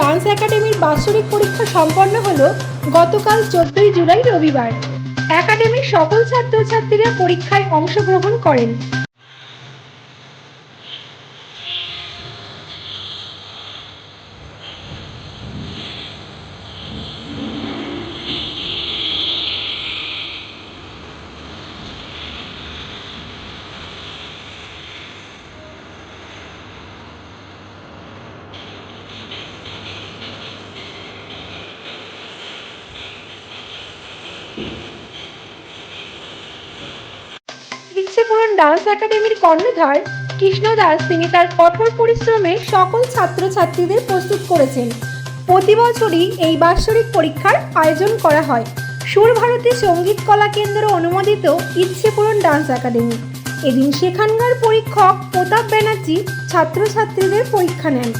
Dance একাডেমির বাৎসরিক পরীক্ষা সম্পন্ন হল গতকাল চোদ্দই জুলাই রবিবার। একাডেমির সকল ছাত্রছাত্রীরা পরীক্ষায় অংশগ্রহণ করেন ইচ্ছেপূরণ ডান্স একাডেমির কর্ণধার, কৃষ্ণ দাস তিনি তার কঠোর পরিশ্রমে সকল ছাত্রছাত্রীদের প্রস্তুত করেছেন। প্রতি বছরই এই বাৎসরিক পরীক্ষার আয়োজন করা হয়। সুর ভারতী সংগীত কলা কেন্দ্র অনুমোদিত ইচ্ছেপূরণ ডান্স একাডেমি। এদিন সেখানকার পরীক্ষক প্রতাপ ব্যানার্জি ছাত্রছাত্রীদের পরীক্ষা নেন।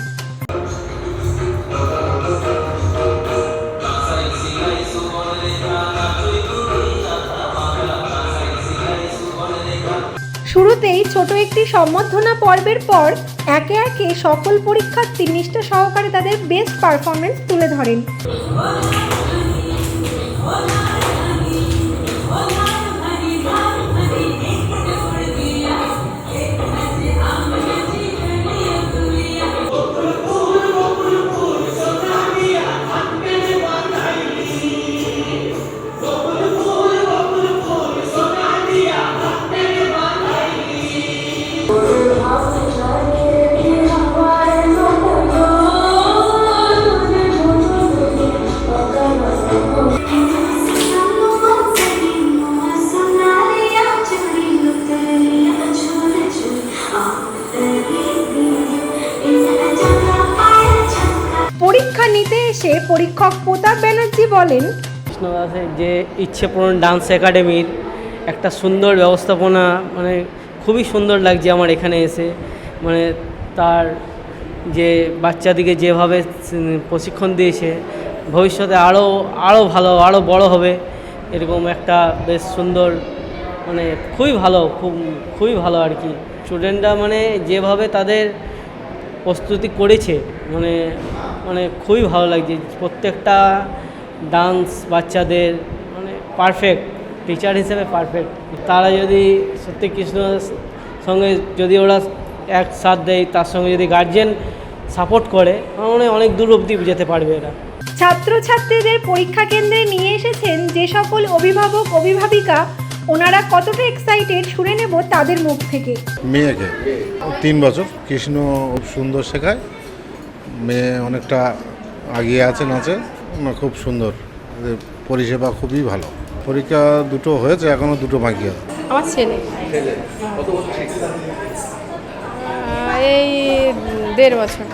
শুরুতেই ছোট একটি সম্বর্ধনা পর্বের পর একে একে সকল পরীক্ষার্থী নিষ্ঠা সহকারে তাদের বেস্ট পারফরমেন্স তুলে ধরেন। পরীক্ষা পরীক্ষক প্রতাপ ব্যানার্জি বলেন কৃষ্ণ দাসের যে ইচ্ছে পূরণ ডান্স একাডেমির একটা সুন্দর ব্যবস্থাপনা মানে খুবই সুন্দর লাগছে আমার এখানে এসে। মানে তার যে বাচ্চাদিকে যেভাবে প্রশিক্ষণ দিয়েছে, ভবিষ্যতে আরও আরও ভালো আরও বড় হবে, এরকম একটা বেশ সুন্দর মানে খুবই ভালো, খুব, খুবই ভালো আর কি। স্টুডেন্টরা মানে যেভাবে তাদের প্রস্তুতি করেছে মানে মানে খুবই ভালো লাগছে। প্রত্যেকটা ডান্স বাচ্চাদের মানে পারফেক্ট টিচার হিসেবে পারফেক্ট তারা যদি সত্যি কৃষ্ণ সঙ্গে যদি ওরা এক সাথ দেয় তার সঙ্গে যদি গার্জেন সাপোর্ট করে আমার মনে হয় অনেক দূর অবধি যেতে পারবে এরা। ছাত্রছাত্রীদের পরীক্ষা কেন্দ্রে নিয়ে এসেছেন যে সকল অভিভাবক অভিভাবিকা ওনারা কতটা এক্সাইটেড শুনে নেব তাদের মুখ থেকে। মেয়েকে তিন বছর কৃষ্ণ খুব সুন্দর শেখায়। মেয়ে অনেকটা আগিয়ে আছে নাচে না খুব সুন্দর। পরিষেবা খুবই ভালো। পরীক্ষা দুটো হয়েছে এখনও দুটো বাকি আছে। আমার ছেলে। এই দেড় বছর।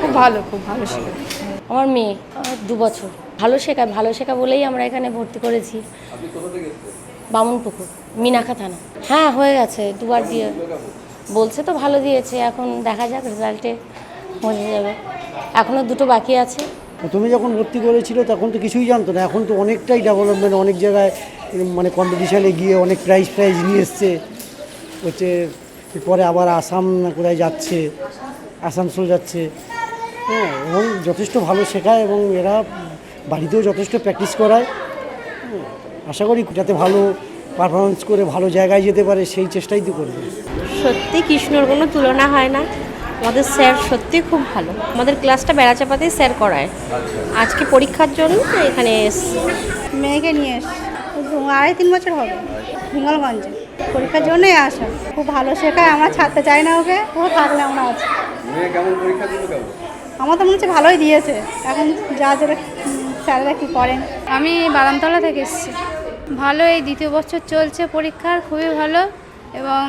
খুব ভালো খুব ভালো শেখে আমার মেয়ে আমার দু বছর। ভালো শেখায় ভালো শেখা বলেই আমরা এখানে ভর্তি করেছি। বামুনপুকুর মিনাখা থানা। হ্যাঁ হয়ে গেছে দুবার দিয়ে বলছে তো ভালো দিয়েছে, এখন দেখা যাক রেজাল্টে বোঝা যাবে। এখনও দুটো বাকি আছে। তুমি যখন ভর্তি করেছিল তখন তো কিছুই জানতো না, এখন তো অনেকটাই ডেভেলপমেন্ট অনেক জায়গায় মানে কম্পিটিশানে গিয়ে অনেক প্রাইজ প্রাইজ নিয়ে এসছে। হচ্ছে পরে আবার আসাম না কোথায় যাচ্ছে, আসানসোল যাচ্ছে। হ্যাঁ এবং যথেষ্ট ভালো শেখায় এবং এরা বাড়িতেও যথেষ্ট প্র্যাকটিস করায়। আশা করি যাতে ভালো পারফরমেন্স করে ভালো জায়গায় যেতে পারে সেই চেষ্টাই তো করবে। সত্যি কৃষ্ণর কোনো তুলনা হয় না। আমাদের স্যার সত্যি খুব ভালো। আমাদের ক্লাসটা বেড়াচাপাতেই স্যার করায়। আজকে পরীক্ষার জন্য এখানে এসছি মেয়েকে নিয়ে এসছি। আড়াই তিন বছর হবে হিঙ্গলগঞ্জে। পরীক্ষার জন্যই আসা। খুব ভালো শেখায় আমরা ছাড়তে চাই না ওকে ও থাকলে আমরা আছি। আমার তো মনে হচ্ছে ভালোই দিয়েছে। এখন যা যারা স্যারেরা কী করেন? আমি বাদামতলা থেকে এসেছি। ভালো এই দ্বিতীয় বছর চলছে পরীক্ষার খুবই ভালো। এবং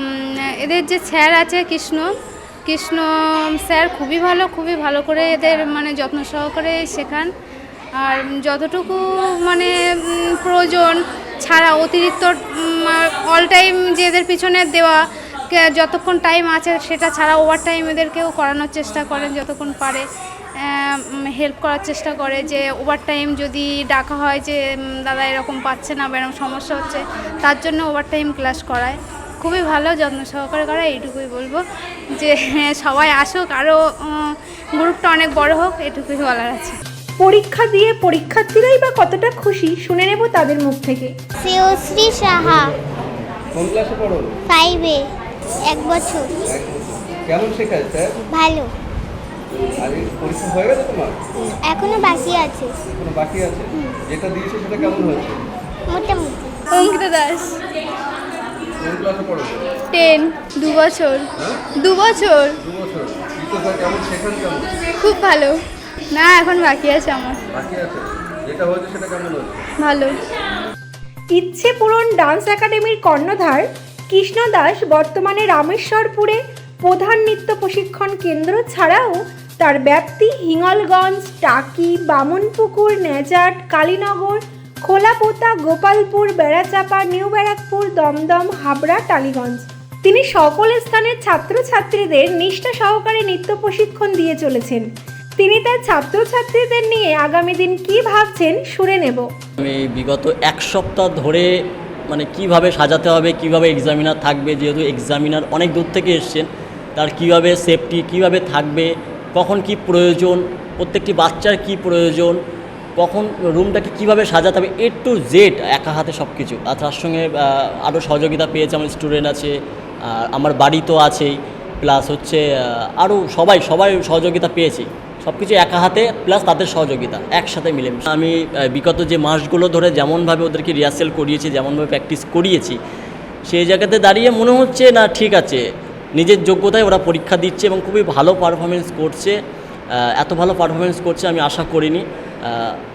এদের যে স্যার আছে কৃষ্ণ কৃষ্ণ স্যার খুবই ভালো খুবই ভালো করে এদের মানে যত্ন সহকারে শেখান। আর যতটুকু মানে প্রয়োজন ছাড়া অতিরিক্ত অল টাইম যে এদের পিছনে দেওয়া যতক্ষণ টাইম আছে সেটা ছাড়া ওভার টাইম এদেরকেও করানোর চেষ্টা করেন, যতক্ষণ পারে। হেল্প করার চেষ্টা করে যে ওভার টাইম যদি ডাকা হয় যে দাদা এরকম পাচ্ছে না বা এরকম সমস্যা হচ্ছে তার জন্য ওভার টাইম ক্লাস করায়। খুবই ভালো যত্ন সহকারে করা এইটুকুই বলব। যে হ্যাঁ, সবাই আসুক আরও গ্রুপটা অনেক বড় হোক এটুকুই বলার আছে। পরীক্ষা দিয়ে পরীক্ষার্থীরাই বা কতটা খুশি শুনে নেব তাদের মুখ থেকে। শ্রেয়শ্রী সাহা। কোন ক্লাসে পড়ো? ফাইভে এক বছর। কেমন শেখায় স্যার? ভালো। আর পরীক্ষা হয়ে গেছে তোমার? এখনও বাকি আছে। কোনো বাকি আছে? যেটা দিয়েছে সেটা কেমন হয়েছে? মোটামুটি। অঙ্কিতা দাস। কোন ক্লাসে পড়ো? টেন দু বছর। দু বছর। দু বছর। কেমন? শেখান কেমন? খুব ভালো। না এখন বাকি আছে আমার। বাকি আছে? যেটা হয়েছে সেটা কেমন হয়েছে? ভালো। ইচ্ছে পূরণ ডান্স একাডেমির কর্ণধার কৃষ্ণ দাস বর্তমানে রামেশ্বরপুরে প্রধান নৃত্য প্রশিক্ষণ কেন্দ্র ছাড়াও তার ব্যাপ্তি হিঙ্গলগঞ্জ, টাকি, বামনপুকুর, নেজাট, কালীনগর, খোলাপোতা, গোপালপুর, বেড়াচাপা, নিউ ব্যারাকপুর, দমদম, হাবড়া, টালিগঞ্জ। তিনি সকল স্থানের ছাত্রছাত্রীদের নিষ্ঠা সহকারে নৃত্য প্রশিক্ষণ দিয়ে চলেছেন। তিনি তার ছাত্রছাত্রীদের নিয়ে আগামী দিন কী ভাবছেন শুনে নেব। আমি বিগত এক সপ্তাহ ধরে মানে কীভাবে সাজাতে হবে, কীভাবে এক্সামিনার থাকবে, যেহেতু এক্সামিনার অনেক দূর থেকে এসছেন তার কীভাবে সেফটি কীভাবে থাকবে, কখন কি প্রয়োজন, প্রত্যেকটি বাচ্চার কি প্রয়োজন, কখন রুমটাকে কীভাবে সাজাতে হবে এ টু জেড একা হাতে সব কিছু আর তার সঙ্গে আরও সহযোগিতা পেয়েছে আমার স্টুডেন্ট আছে আমার বাড়ি তো আছেই প্লাস হচ্ছে আরও সবাই সবাই সহযোগিতা পেয়েছি। সব কিছু একা হাতে প্লাস তাদের সহযোগিতা, একসাথে মিলে আমি বিগত যে মাসগুলো ধরে যেমনভাবে ওদেরকে রিহার্সেল করিয়েছি, যেমনভাবে প্র্যাকটিস করিয়েছি, সেই জায়গাতে দাঁড়িয়ে মনে হচ্ছে, না, ঠিক আছে নিজের যোগ্যতায় ওরা পরীক্ষা দিচ্ছে এবং খুবই ভালো পারফরমেন্স করছে। এত ভালো পারফরমেন্স করছে আমি আশা করিনি।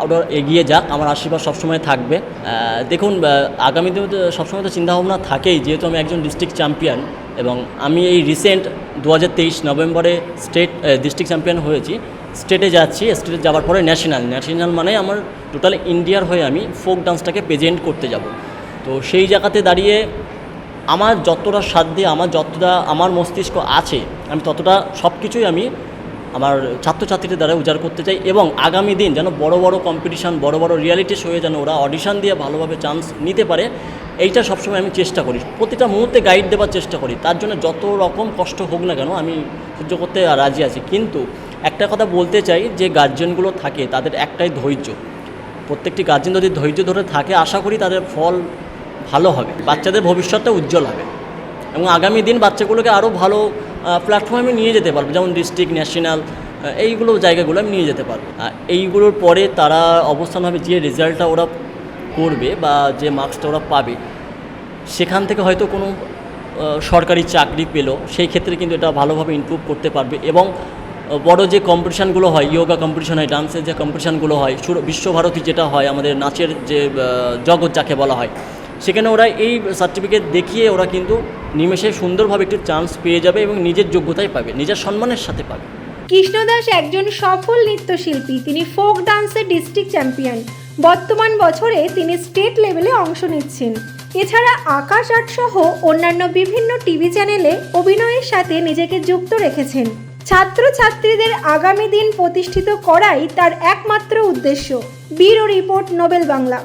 ওরা এগিয়ে যাক, আমার আশীর্বাদ সবসময় থাকবে। দেখুন আগামী দিনে তো সবসময় তো চিন্তাভাবনা থাকেই, যেহেতু আমি একজন ডিস্ট্রিক্ট চ্যাম্পিয়ন এবং আমি এই রিসেন্ট দু হাজার তেইশ নভেম্বরে স্টেট ডিস্ট্রিক্ট চ্যাম্পিয়ন হয়েছি। স্টেটে যাচ্ছি স্টেটে যাওয়ার পরে ন্যাশনাল ন্যাশনাল মানে আমার টোটাল ইন্ডিয়ার হয়ে আমি ফোক ডান্সটাকে প্রেজেন্ট করতে যাব। তো সেই জায়গাতে দাঁড়িয়ে আমার যতটা সাধ্যে, আমার যতটা আমার মস্তিষ্ক আছে, আমি ততটা সব কিছুই আমি আমার ছাত্রছাত্রীদের দ্বারা উজাড় করতে চাই এবং আগামী দিন যেন বড় বড় কম্পিটিশান বড় বড় রিয়ালিটি শোয়ে যেন ওরা অডিশান দিয়ে ভালোভাবে চান্স নিতে পারে, এইটা সবসময় আমি চেষ্টা করি। প্রতিটা মুহূর্তে গাইড দেওয়ার চেষ্টা করি। তার জন্য যত রকম কষ্ট হোক না কেন আমি সহ্য করতে রাজি আছি। কিন্তু একটা কথা বলতে চাই যে গার্জেনগুলো থাকে, তাদের একটাই ধৈর্য। প্রত্যেকটি গার্জেন যদি ধৈর্য ধরে থাকে, আশা করি তাদের ফল ভালো হবে, বাচ্চাদের ভবিষ্যৎটা উজ্জ্বল হবে। এবং আগামী দিন বাচ্চাগুলোকে আরও ভালো প্ল্যাটফর্মে নিয়ে যেতে পারব, যেমন ডিস্ট্রিক্ট ন্যাশনাল এইগুলো জায়গাগুলো আমি নিয়ে যেতে পারব। এইগুলোর পরে তারা অবস্থান হবে যে রেজাল্টটা ওরা করবে বা যে মার্কসটা ওরা পাবে, সেখান থেকে হয়তো কোনো সরকারি চাকরি পেল, সেই ক্ষেত্রে কিন্তু এটা ভালোভাবে ইমপ্রুভ করতে পারবে এবং বড় যে কম্পিটিশানগুলো হয় ইয়োগা কম্পিটিশান হয় ডান্সের যে কম্পিটিশানগুলো হয় বিশ্বভারতী যেটা হয়, আমাদের নাচের যে জগৎ যাকে বলা হয় সেখানে ওরা এই সার্টিফিকেট দেখিয়ে ওরা কিন্তু নিমেষে সুন্দরভাবে একটি চান্স পেয়ে যাবে এবং নিজের যোগ্যতাই পাবে, নিজের সম্মানের সাথে পাবে। কৃষ্ণদাস একজন সফল নৃত্যশিল্পী, তিনি ফোক ডান্সের ডিস্ট্রিক্ট চ্যাম্পিয়ন বর্তমান বছরে তিনি স্টেট লেভেলে অংশ নিচ্ছেন। এছাড়া আকাশ আট সহ অন্যান্য বিভিন্ন টিভি চ্যানেলে অভিনয়ের সাথে নিজেকে যুক্ত রেখেছেন। ছাত্রছাত্রীদের আগামী দিন প্রতিষ্ঠিত করাই তার একমাত্র উদ্দেশ্য। Bureau report, Nobel Bangla.